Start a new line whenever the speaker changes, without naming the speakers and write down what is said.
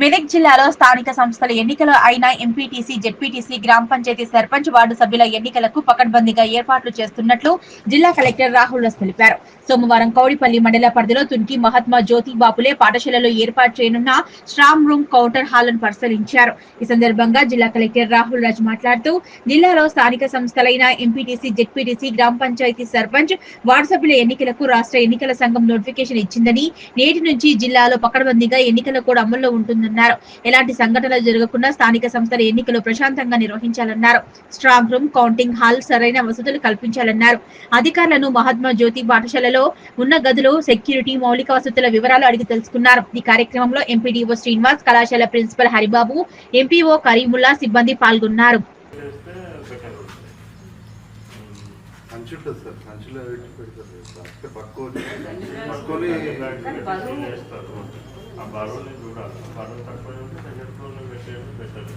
మెదక్ జిల్లాలో స్థానిక సంస్థల ఎన్నికలు అయిన ఎంపీటీసీ జెడ్పీటీసీ గ్రామ పంచాయతీ సర్పంచ్ వార్డు సభ్యుల ఎన్నికలకు పకడ్బందీగా ఏర్పాట్లు చేస్తున్నట్లు జిల్లా కలెక్టర్ రాహుల్ రస్ తెలిపారు. సోమవారం కౌడిపల్లి మండల పరిధిలో తుంకి మహాత్మా జ్యోతి బాపులే పాఠశాలలో ఏర్పాటు చేయనున్న స్ట్రాంగ్ రూమ్ కౌంటర్ హాల్ను పరిశీలించారు. ఈ సందర్భంగా జిల్లా కలెక్టర్ రాహుల్ రాజ్ మాట్లాడుతూ జిల్లాలో స్థానిక సంస్థలైన ఎంపీటీసీ జెడ్పీటీసీ గ్రామ పంచాయతీ సర్పంచ్ వార్డు సభ్యుల ఎన్నికలకు రాష్ట్ర ఎన్నికల సంఘం నోటిఫికేషన్ ఇచ్చిందని నేటి నుంచి జిల్లాలో పకడ్బందీగా ఎన్నికల కూడా అమల్లో ఉంటుందన్నారు ఎలాంటి సంఘటనలు జరగకుండా స్థానిక సంస్థల ఎన్నికలు ప్రశాంతంగా నిర్వహించాలన్నారు. స్ట్రాంగ్ రూమ్ కౌంటింగ్ హాల్ సరైన వసతులు కల్పించాలన్నారు. అధికారులను మహాత్మా జ్యోతి పాఠశాలలో ఉన్న గదులు సెక్యూరిటీ మౌలిక వసతుల వివరాలు అడిగి తెలుసుకున్నారు. ఈ కార్యక్రమంలో ఎంపీడీఓ శ్రీనివాస్ కళాశాల ప్రిన్సిపల్ హరిబాబు ఎంపీఓ కరీముల్లా సిబ్బంది పాల్గొన్నారు.
సంచి ఉంటుంది సార్ సంచిలో పెట్టి పెడతారు. అంటే పక్కో
పక్కనే ఆ బరువుని చూడాలి. బరువు తక్కువ ఉంటే దగ్గరలో పెట్టేది బెటర్.